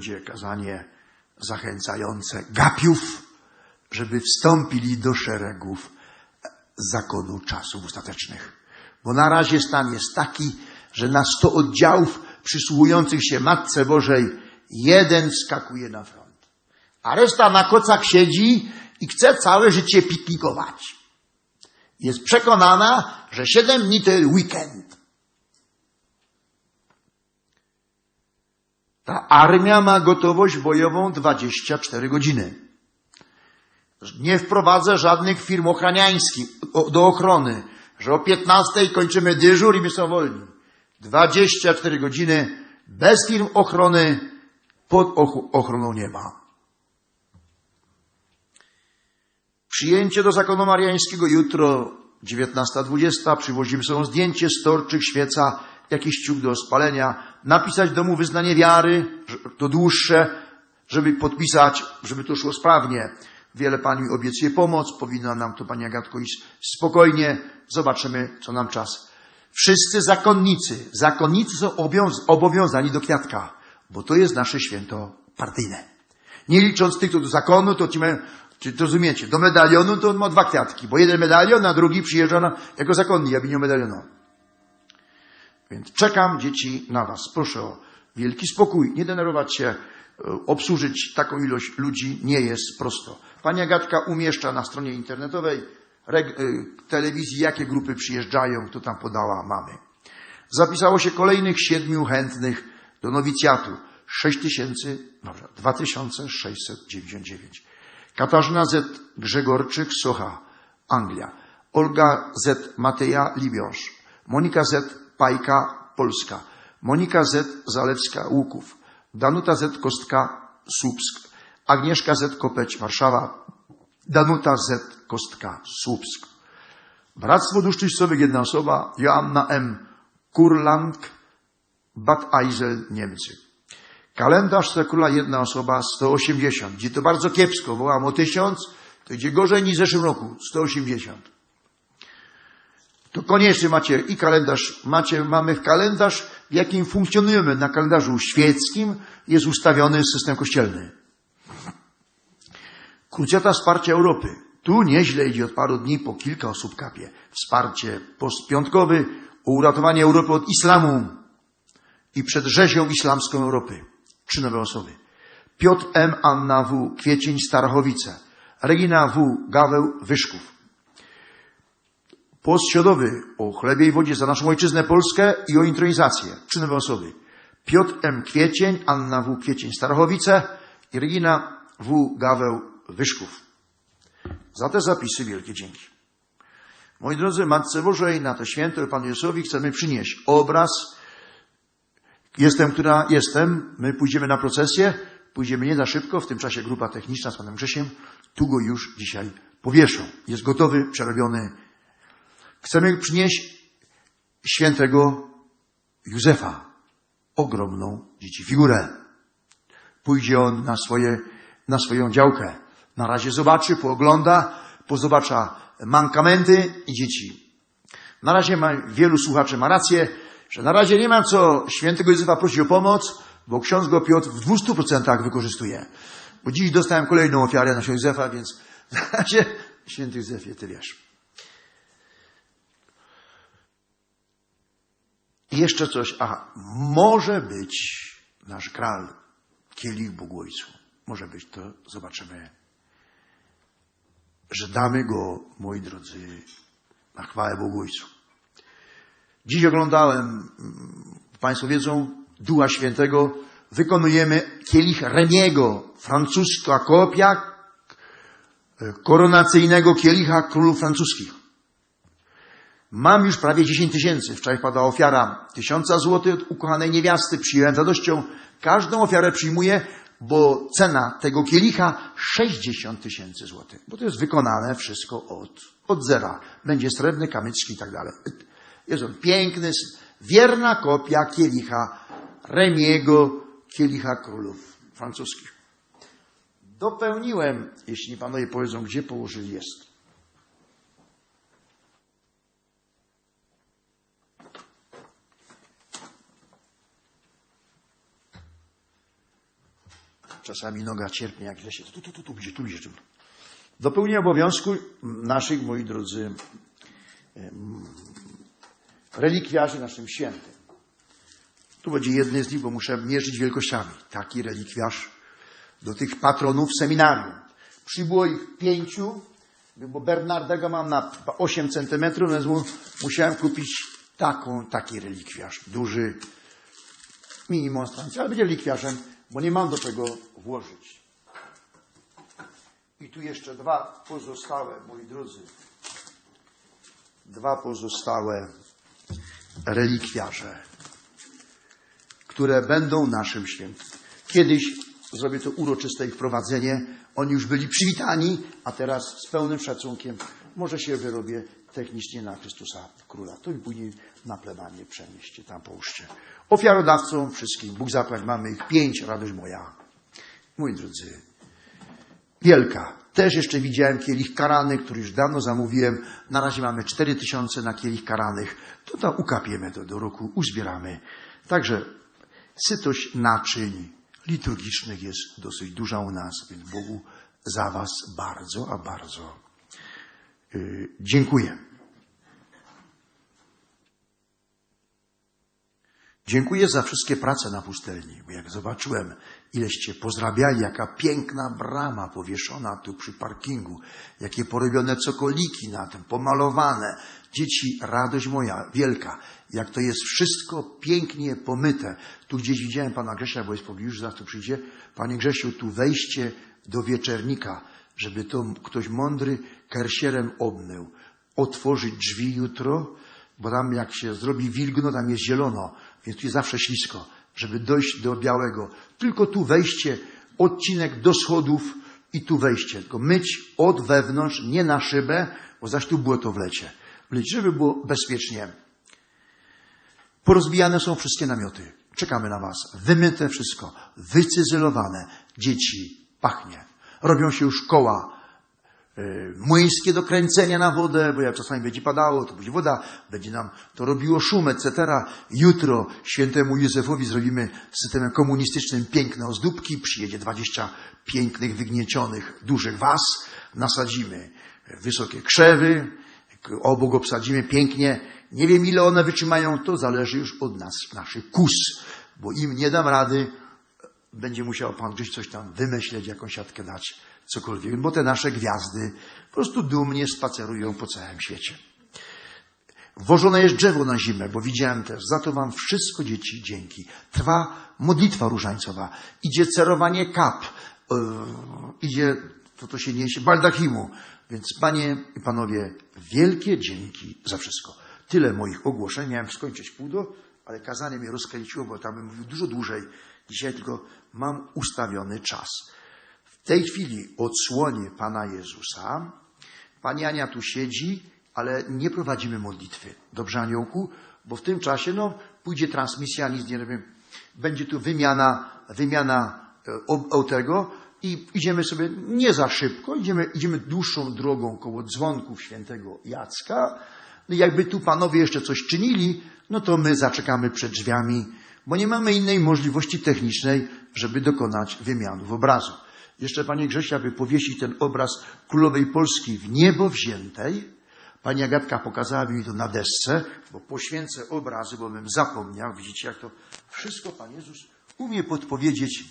Będzie kazanie zachęcające gapiów, żeby wstąpili do szeregów zakonu czasów ostatecznych. Bo na razie stan jest taki, że na sto oddziałów przysługujących się Matce Bożej jeden wskakuje na front. A reszta na kocach siedzi i chce całe życie piknikować. Jest przekonana, że siedem dni to weekend. Ta armia ma gotowość bojową 24 godziny. Nie wprowadzę żadnych firm ochraniańskich do ochrony, że o 15 kończymy dyżur i my są wolni. 24 godziny bez firm ochrony pod och- ochroną nieba. Przyjęcie do zakonu mariańskiego jutro 19.20. Przywozimy sobie zdjęcie, storczyk, świeca, jakiś ciuch do spalenia. Napisać domu wyznanie wiary, to dłuższe, żeby podpisać, żeby to szło sprawnie. Wiele Pani obiecuje pomoc, powinna nam to Pani Agatko iść spokojnie. Zobaczymy, co nam czas. Wszyscy zakonnicy, zakonnicy są obowiąz- obowiązani do kwiatka, bo to jest nasze święto partyjne. Nie licząc tych, co do zakonu, to ci mają, czy to rozumiecie, do medalionu to on ma dwa kwiatki, bo jeden medalion, a drugi przyjeżdża na, jako zakonnik, aby nie medalionu. Więc czekam, dzieci, na was. Proszę o wielki spokój, nie denerwować się, e, obsłużyć taką ilość ludzi nie jest prosto. Pani Agatka umieszcza na stronie internetowej y, telewizji, jakie grupy przyjeżdżają, kto tam podała mamy. Zapisało się kolejnych siedmiu chętnych do nowicjatu. 6 tysięcy, dobrze, 2699. Katarzyna Z. Grzegorczyk, Socha, Anglia. Olga Z. Mateja, Libiąż. Monika Z. Pajka, Polska. Monika Z. Zalewska, Łuków. Danuta Z. Kostka, Słupsk. Agnieszka Z. Kopeć, Warszawa. Danuta Z. Kostka, Słupsk. Bractwo Dusz Czystowych, jedna osoba. Joanna M. Kurlang, Bad Eisel, Niemcy. Kalendarz Sekula, jedna osoba, 180. Gdzie to bardzo kiepsko, wołam o 1000, to idzie gorzej niż w zeszłym roku, 180. To koniecznie macie i kalendarz, macie, mamy w kalendarz, w jakim funkcjonujemy. Na kalendarzu świeckim jest ustawiony system kościelny. Krucjata Wsparcia Europy. Tu nieźle idzie od paru dni, po kilka osób kapie. Wsparcie postpiątkowy o uratowanie Europy od islamu i przed rzezią islamską Europy. Trzy nowe osoby. Piotr M. Anna W. Kwiecień Starachowice. Regina W. Gaweł Wyszków. Post środowy o chlebie i wodzie za naszą ojczyznę Polskę i o intronizację. Trzy nowe osoby. Piotr M. Kwiecień, Anna W. Kwiecień Starachowice i Regina W. Gaweł Wyszków. Za te zapisy wielkie dzięki. Moi drodzy, Matce Bożej, na to święto Panu Jezusowi chcemy przynieść obraz. Jestem, która jestem. My pójdziemy na procesję. Pójdziemy nie za szybko. W tym czasie grupa techniczna z Panem Grzesiem tu go już dzisiaj powieszą. Jest gotowy, przerobiony. Chcemy przynieść świętego Józefa. Ogromną dzieci figurę. Pójdzie on na, swoje, na swoją działkę. Na razie zobaczy, poogląda, pozobacza mankamenty i dzieci. Na razie ma, wielu słuchaczy ma rację, że na razie nie ma co świętego Józefa prosić o pomoc, bo ksiądz go Piotr w 200% wykorzystuje. Bo dziś dostałem kolejną ofiarę na świętego Józefa, więc na razie święty Józefie, ty wiesz. Jeszcze coś, a może być nasz kral, kielich Bóg Ojcu. Może być, to zobaczymy, że damy go, moi drodzy, na chwałę Bogu Ojcu. Dziś oglądałem, mm, Państwo wiedzą, Ducha Świętego. Wykonujemy kielich Reniego, francuska kopia e, koronacyjnego kielicha królów francuskich. Mam już prawie 10 tysięcy. Wczoraj padła ofiara tysiąca złotych od ukochanej niewiasty. Przyjąłem z radością. Każdą ofiarę przyjmuję, bo cena tego kielicha 60 tysięcy złotych. Bo to jest wykonane wszystko od, od zera. Będzie srebrny, kamyczki i tak dalej. Jest on piękny, wierna kopia kielicha Remiego, kielicha królów francuskich. Dopełniłem, jeśli panowie powiedzą, gdzie położyli jest. Czasami noga cierpnie, jak źle się, tu, tu, tu, tu, gdzie, tu, gdzie, tu. Do pełnienia obowiązku naszych, moi drodzy, relikwiarzy naszym świętym. Tu będzie jedny z nich, bo muszę mierzyć wielkościami. Taki relikwiarz do tych patronów seminarium. Przybyło ich pięciu, bo Bernardego mam na 8 centymetrów, więc mu musiałem kupić taką, taki relikwiarz, duży, mini monstrancja, ale będzie relikwiarzem, bo nie mam do czego włożyć. I tu jeszcze dwa pozostałe, moi drodzy, dwa pozostałe relikwiarze, które będą naszym świętym. Kiedyś zrobię to uroczyste ich wprowadzenie. Oni już byli przywitani, a teraz z pełnym szacunkiem może się wyrobię technicznie na Chrystusa Króla. To i później na plebanie przenieście, tam połóżcie. Ofiarodawcą wszystkim, Bóg zapłać, mamy ich pięć, radość moja. Moi drodzy, Wielka. Też jeszcze widziałem kielich karany, który już dawno zamówiłem. Na razie mamy 4 tysiące na kielich karanych. To tam ukapiemy to do roku, uzbieramy. Także sytość naczyń liturgicznych jest dosyć duża u nas, więc Bogu za Was bardzo, a bardzo yy, dziękuję. Dziękuję za wszystkie prace na pustelni, bo jak zobaczyłem, ileście pozrabiali, jaka piękna brama powieszona tu przy parkingu, jakie porobione cokoliki na tym, pomalowane. Dzieci, radość moja, wielka, jak to jest wszystko pięknie pomyte. Tu gdzieś widziałem pana Grzesia, bo jest w pobliżu, zaraz tu przyjdzie. Panie Grzesiu, tu wejście do wieczernika, żeby to ktoś mądry kersierem obmył. Otworzyć drzwi jutro, bo tam jak się zrobi wilgno, tam jest zielono, więc tu jest zawsze ślisko, żeby dojść do białego. Tylko tu wejście, odcinek do schodów i tu wejście. Tylko myć od wewnątrz, nie na szybę, bo zaś tu było to wlecie. Wleć, żeby było bezpiecznie. Porozbijane są wszystkie namioty. Czekamy na Was. Wymyte wszystko. Wycyzelowane. Dzieci. Pachnie. Robią się już koła młyńskie do kręcenia na wodę, bo jak czasami będzie padało, to będzie woda, będzie nam to robiło szum, etc. Jutro świętemu Józefowi zrobimy systemem komunistycznym piękne ozdóbki, przyjedzie 20 pięknych, wygniecionych, dużych was, nasadzimy wysokie krzewy, obok obsadzimy pięknie. Nie wiem, ile one wytrzymają, to zależy już od nas, naszych kus, bo im nie dam rady, będzie musiał Pan gdzieś coś tam wymyśleć, jakąś siatkę dać, cokolwiek, bo te nasze gwiazdy po prostu dumnie spacerują po całym świecie. Włożone jest drzewo na zimę, bo widziałem też. Za to wam wszystko, dzieci, dzięki. Trwa modlitwa różańcowa. Idzie cerowanie kap. Yy, idzie, to to się niesie, baldachimu. Więc panie i panowie, wielkie dzięki za wszystko. Tyle moich ogłoszeń. Miałem skończyć pół do, ale kazanie mnie rozkręciło, bo tam bym mówił dużo dłużej. Dzisiaj tylko mam ustawiony czas. Tej chwili odsłonię Pana Jezusa. Pani Ania tu siedzi, ale nie prowadzimy modlitwy. Dobrze, Aniołku? Bo w tym czasie, no, pójdzie transmisja, nic nie robimy. Będzie tu wymiana, wymiana e, o, o tego i idziemy sobie nie za szybko, idziemy, idziemy dłuższą drogą koło dzwonków świętego Jacka. No jakby tu panowie jeszcze coś czynili, no to my zaczekamy przed drzwiami, bo nie mamy innej możliwości technicznej, żeby dokonać wymianów obrazu. Jeszcze Panie Grzesia, aby powiesić ten obraz Królowej Polski w niebo wziętej. Pani Agatka pokazała mi to na desce, bo poświęcę obrazy, bo bym zapomniał. Widzicie, jak to wszystko Pan Jezus umie podpowiedzieć.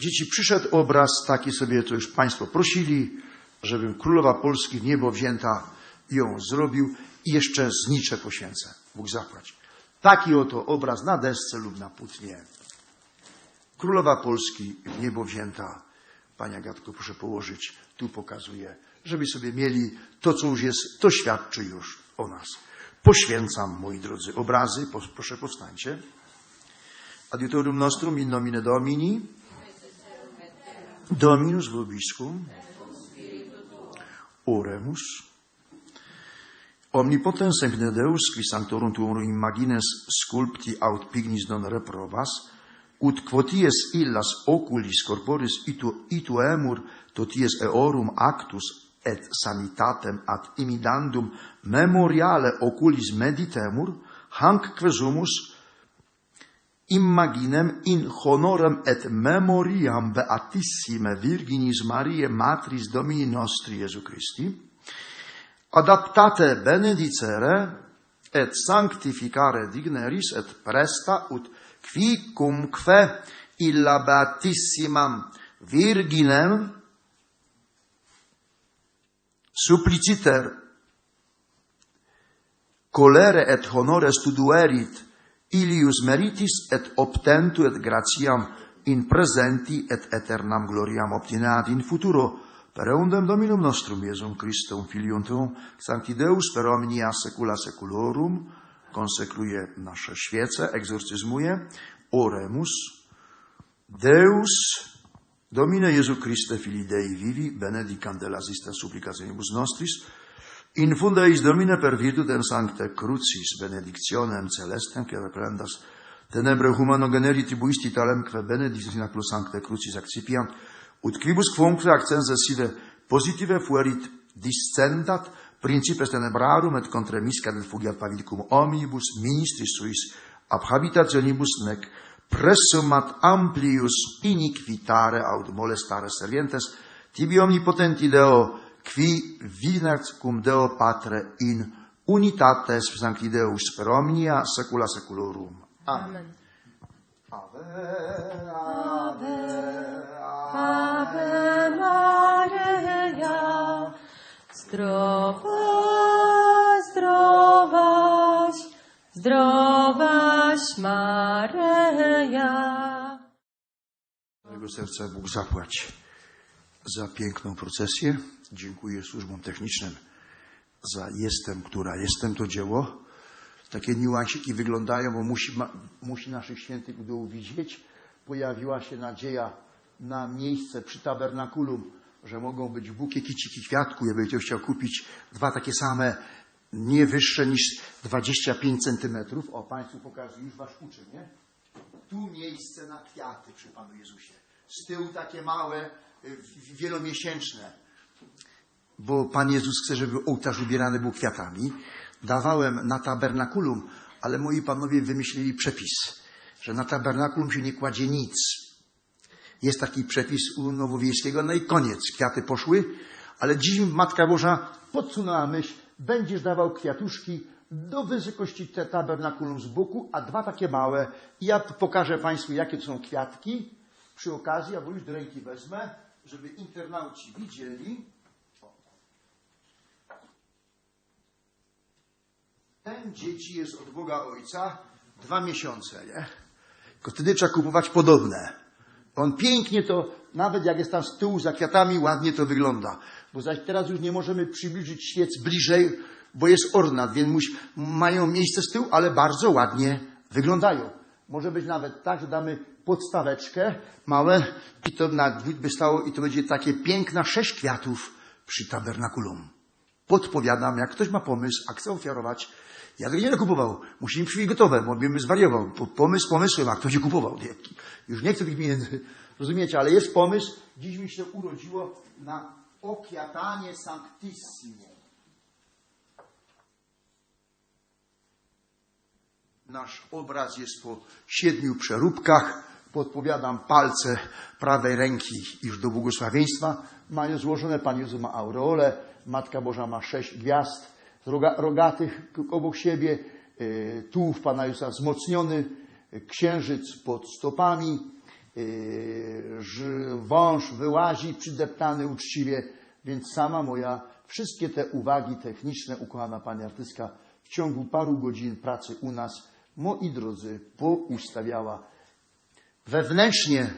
Dzieci, przyszedł obraz taki sobie, to już Państwo prosili, żebym Królowa Polski w niebo wzięta ją zrobił i jeszcze znicze poświęcę. Bóg zapłać. Taki oto obraz na desce lub na płótnie. Królowa Polski w niebo wzięta. Panie Agatko, proszę położyć. Tu pokazuję, żeby sobie mieli to, co już jest, to świadczy już o nas. Poświęcam, moi drodzy, obrazy. Proszę powstańcie. Adiutorium nostrum in nomine Domini. Dominus vobiscum. Oremus. Omnipotens semper Deus, qui sanctorum tuorum imagines sculpti aut pignis non reprobas, ut quoties illas oculis corporis itu, itu emur, toties eorum actus et sanitatem ad imidandum memoriale oculis meditemur, hanc quesumus immaginem in honorem et memoriam beatissime Virginis Mariae Matris Domini nostri Iesu Christi, adaptate benedicere et sanctificare digneris et presta ut qui cumque illa beatissimam virginem suppliciter. Colere et honore studuerit ilius meritis et obtentu et gratiam in presenti et aeternam gloriam obtinat in futuro per eundem Dominum nostrum Iesum Christum filium tuum sancti Deus per omnia saecula saeculorum. Konsekruje nasze świece, egzorcyzmuje, oremus, Deus, Domine Jesu Christe Filii Dei vivi, benedicam de las ista supplicationibus nostris, in funda eis Domine per virtutem sancte crucis benedictionem celestem, que reprendas tenebre humano generi tribuisti talem, que benedictis in aclus sancte crucis accipiant, ut quibus quumque accense sive positive fuerit discendat, principes tenebrarum et contra misca del fugiat pavilicum omnibus ministris suis ab habitationibus nec pressumat amplius iniquitare aut molestare servientes tibi omnipotenti Deo qui vinert cum Deo Patre in unitates sancti Deus per omnia saecula saeculorum. Amen. Ave, ave, ave, ave. zdrowaś, zdrowaś, zdrowaś Maryja. Mojego serca Bóg zapłać za piękną procesję. Dziękuję służbom technicznym za jestem, która jestem to dzieło. Takie niuansiki wyglądają, bo musi, ma, musi naszych świętych udół widzieć. Pojawiła się nadzieja na miejsce przy tabernakulum, że mogą być bukie kiciki kwiatku. Ja bym chciał kupić dwa takie same, nie wyższe niż 25 centymetrów. O, Państwu pokażę, już Was uczę, nie? Tu miejsce na kwiaty przy Panu Jezusie. Z tyłu takie małe, y, wielomiesięczne. Bo Pan Jezus chce, żeby ołtarz ubierany był kwiatami. Dawałem na tabernakulum, ale moi panowie wymyślili przepis, że na tabernakulum się nie kładzie nic. Jest taki przepis u Nowowiejskiego, no i koniec. Kwiaty poszły, ale dziś Matka Boża podsunęła myśl, będziesz dawał kwiatuszki do wysokości tabernakulum z boku, a dwa takie małe. I ja pokażę Państwu, jakie to są kwiatki. Przy okazji, albo już do ręki wezmę, żeby internauci widzieli. Ten dzieci jest od Boga Ojca dwa miesiące, nie? Tylko wtedy trzeba kupować podobne. On pięknie to, nawet jak jest tam z tyłu za kwiatami, ładnie to wygląda. Bo zaś teraz już nie możemy przybliżyć świec bliżej, bo jest ornat, więc muś, mają miejsce z tyłu, ale bardzo ładnie wyglądają. Może być nawet tak, że damy podstaweczkę małe i to na dwóch by stało i to będzie takie piękna sześć kwiatów przy tabernakulum. Podpowiadam, jak ktoś ma pomysł, a chce ofiarować, ja tego nie kupował. Musi mi przywieźć gotowe, bo bym zwariował. Po- Pomysł pomysłem, a kto się kupował? Nie, Już nie chcę tych pieniędzy, rozumiecie, ale jest pomysł. Dziś mi się urodziło na okwiatanie Sanctissimo. Nasz obraz jest po siedmiu przeróbkach. Podpowiadam palce prawej ręki już do błogosławieństwa. Mają złożone, Pan Jezus ma aureolę, Matka Boża ma sześć gwiazd rogatych obok siebie, yy, tułów Pana Jezusa wzmocniony, yy, księżyc pod stopami, ż- wąż wyłazi przydeptany uczciwie, więc sama moja, wszystkie te uwagi techniczne, ukochana Pani artystka, w ciągu paru godzin pracy u nas, moi drodzy, poustawiała. Wewnętrznie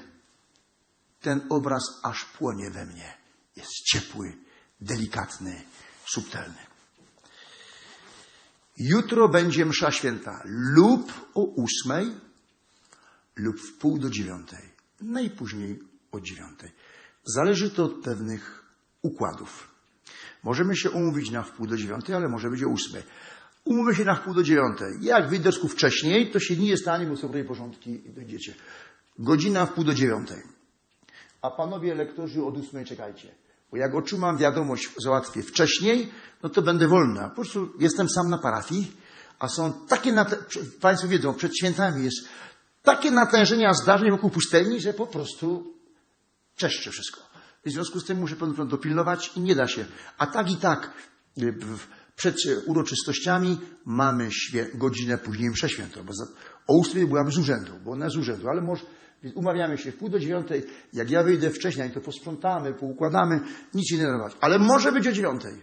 ten obraz aż płonie we mnie. Jest ciepły, delikatny, subtelny. Jutro będzie msza święta lub o ósmej, lub w pół do dziewiątej. Najpóźniej o dziewiątej. Zależy to od pewnych układów. Możemy się umówić na wpół do dziewiątej, ale może być o ósmej. Umówmy się na wpół do dziewiątej. Jak wyjdę z wcześniej, to się nie stanie, bo są porządki i dojdziecie. Godzina w pół do dziewiątej. A panowie lektorzy od ósmej czekajcie. Bo jak otrzymam wiadomość, załatwię wcześniej, no to będę wolna. Po prostu jestem sam na parafii, a są takie, Państwo wiedzą, przed świętami jest takie natężenia zdarzeń wokół pustelni, że po prostu czeszczy wszystko. W związku z tym muszę pewien dopilnować i nie da się. A tak i tak y, przed y, uroczystościami mamy godzinę później mszę świętą, bo o ósmej byłam z urzędu, bo ona z urzędu, ale może więc umawiamy się w pół do dziewiątej, jak ja wyjdę wcześniej, to posprzątamy, poukładamy, nic się nie robić. Ale może być o dziewiątej.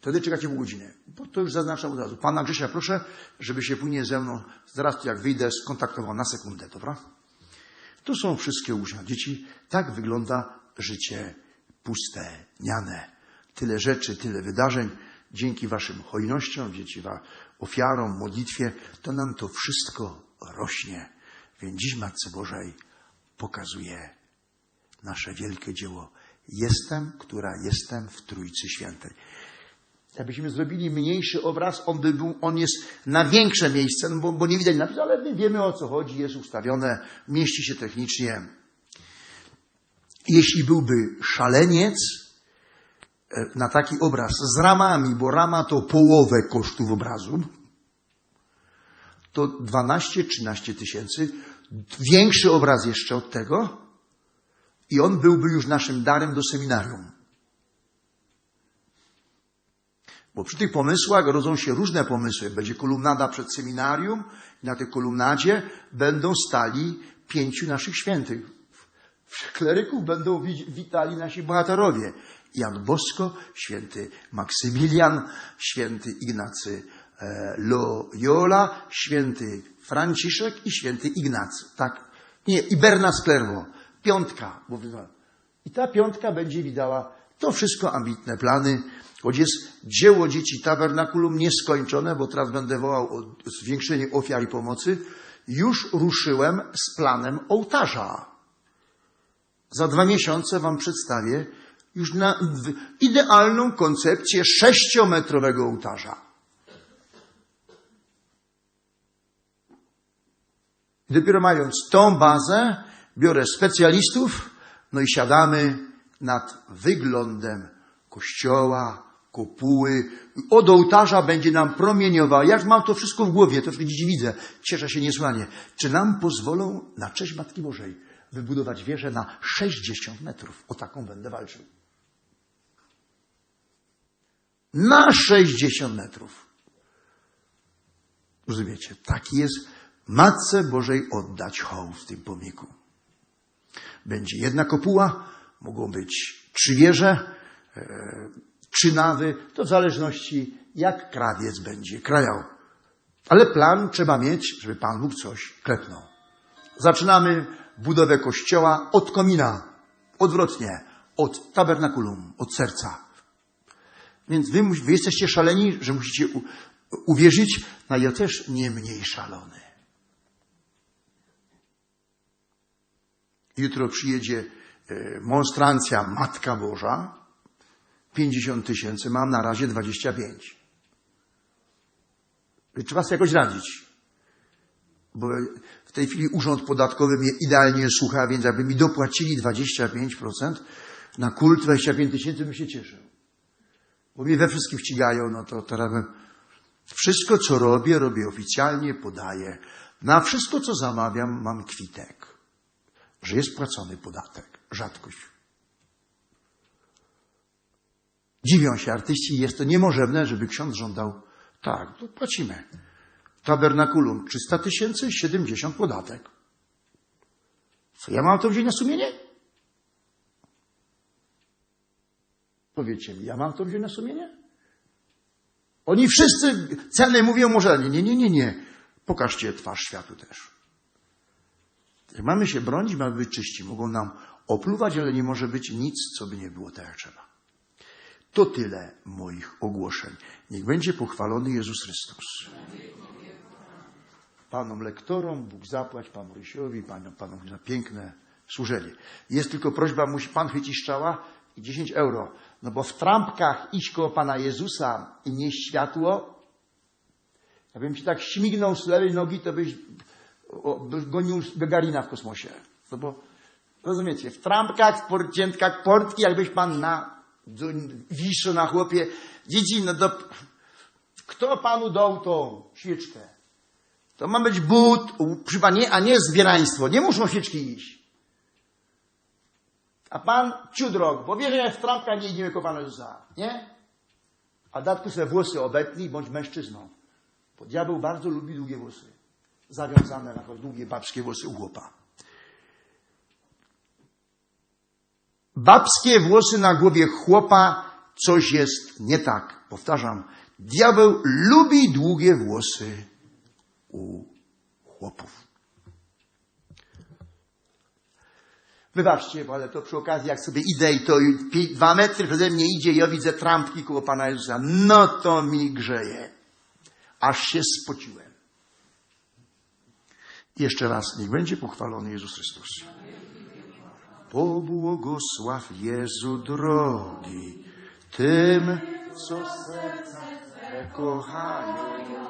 Wtedy czekacie pół godziny. Bo to już zaznaczam od razu. Pana Grzesia proszę, żeby się później ze mną, zaraz jak wyjdę, skontaktował na sekundę, dobra? To są wszystkie ucznia dzieci. Tak wygląda życie puste, niane. Tyle rzeczy, tyle wydarzeń. Dzięki waszym hojnościom, dzięki wa- ofiarom, modlitwie, to nam to wszystko rośnie. Więc dziś Matce Bożej pokazuje nasze wielkie dzieło. Jestem, która jestem w Trójcy Świętej. Jakbyśmy zrobili mniejszy obraz, on by był, on jest na większe miejsce, no bo, bo nie widać napisu, ale my wiemy o co chodzi, jest ustawione, mieści się technicznie. Jeśli byłby szaleniec e, na taki obraz z ramami, bo rama to połowę kosztów obrazu, to 12-13 tysięcy, większy obraz jeszcze od tego i on byłby już naszym darem do seminarium. Bo przy tych pomysłach rodzą się różne pomysły. Będzie kolumnada przed seminarium i na tej kolumnadzie będą stali pięciu naszych świętych. Kleryków będą wi- witali nasi bohaterowie. Jan Bosko, święty Maksymilian, święty Ignacy Loyola, święty Franciszek i święty Ignacy. Tak? Nie, i Bernard Sklerwo. Piątka. I ta piątka będzie widała to wszystko ambitne plany, choć jest dzieło dzieci tabernakulum nieskończone, bo teraz będę wołał o zwiększenie ofiar i pomocy. Już ruszyłem z planem ołtarza. Za dwa miesiące Wam przedstawię już na idealną koncepcję sześciometrowego ołtarza. I dopiero mając tą bazę, biorę specjalistów, no i siadamy nad wyglądem kościoła, kopuły. Od ołtarza będzie nam promieniowała. Jak mam to wszystko w głowie, to wszystko widzę. Cieszę się niesłanie. Czy nam pozwolą na cześć Matki Bożej wybudować wieżę na 60 metrów? O taką będę walczył. Na 60 metrów. Rozumiecie? Taki jest Matce Bożej oddać hołd w tym pomniku. Będzie jedna kopuła, mogą być trzy wieże, e, trzy nawy, to w zależności jak krawiec będzie krajał. Ale plan trzeba mieć, żeby Pan Bóg coś klepnął. Zaczynamy budowę kościoła od komina, odwrotnie, od tabernakulum, od serca. Więc wy, wy jesteście szaleni, że musicie u, uwierzyć, no ja też nie mniej szalony. Jutro przyjedzie e, monstrancja Matka Boża. 50 tysięcy, mam na razie 25. Trzeba sobie jakoś radzić. Bo w tej chwili urząd podatkowy mnie idealnie słucha, więc jakby mi dopłacili 25% na kult 25 tysięcy, bym się cieszył. Bo mnie we wszystkim ścigają, no to teraz bym... Wszystko, co robię, robię oficjalnie, podaję. Na wszystko, co zamawiam, mam kwitek że jest płacony podatek. Rzadkość. Dziwią się artyści, jest to niemożebne, żeby ksiądz żądał. Tak, to płacimy. Tabernakulum 300 tysięcy, 70 podatek. Co ja mam to wziąć na sumienie? Powiedzcie mi, ja mam to wziąć na sumienie? Oni wszyscy ceny mówią może nie, nie, nie, nie, nie. Pokażcie twarz światu też. Jak mamy się bronić, mamy być czyści. Mogą nam opluwać, ale nie może być nic, co by nie było tak jak trzeba. To tyle moich ogłoszeń. Niech będzie pochwalony Jezus Chrystus. Panom lektorom, Bóg zapłać, Panu Rysiowi, Panom, panom za piękne służenie. Jest tylko prośba, musi Pan chwycić strzała i 10 euro. No bo w trampkach iść koło Pana Jezusa i nieść światło, jakbym Ci tak śmignął z lewej nogi, to byś gonił Gagarina w kosmosie. No bo, rozumiecie, w trampkach, w porciętkach, portki, jakbyś pan na wiszu na chłopie, dzieci, no do, kto panu dał tą świeczkę? To ma być but, u- proszę pana, nie, a nie zbieraństwo. Nie muszą świeczki iść. A pan ciudrok, bo wie, że w trampka nie idziemy ko Pana Jezusa. Nie? A datku sobie włosy obetnij, bądź mężczyzną. Bo diabeł bardzo lubi długie włosy. Zawiązane na długie babskie włosy u chłopa. Babskie włosy na głowie chłopa, coś jest nie tak. Powtarzam, diabeł lubi długie włosy u chłopów. Wybaczcie, ale to przy okazji, jak sobie idę i to dwa metry przede mnie idzie i ja widzę trampki koło Pana Jezusa, no to mi grzeje. Aż się spociłem. Jeszcze raz, niech będzie pochwalony Jezus Chrystus. Pobłogosław Jezu drogi tym, co serca kochają.